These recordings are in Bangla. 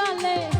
কালে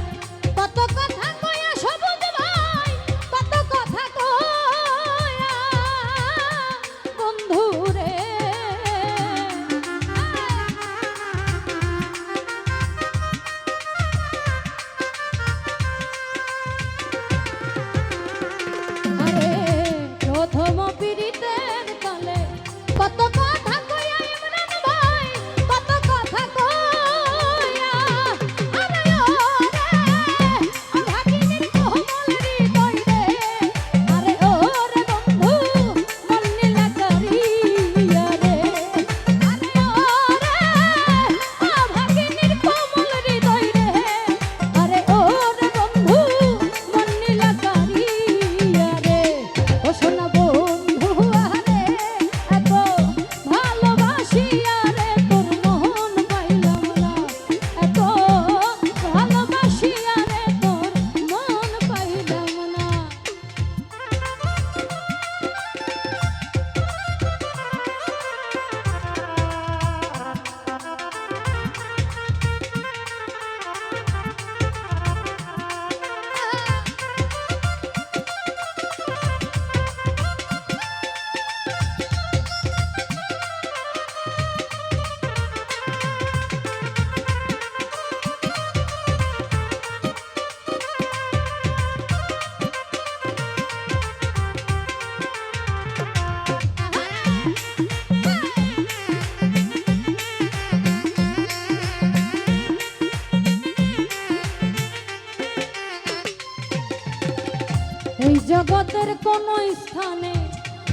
জগতের কোন স্থানে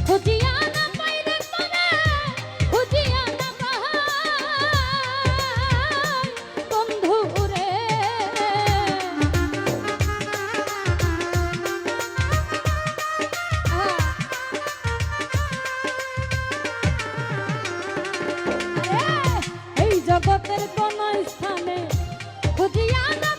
খুঁজিয়া না পাইলে পারে, খুঁজিয়া না বন্ধু রে এই জগতের কোন স্থানে খুঁজিয়া না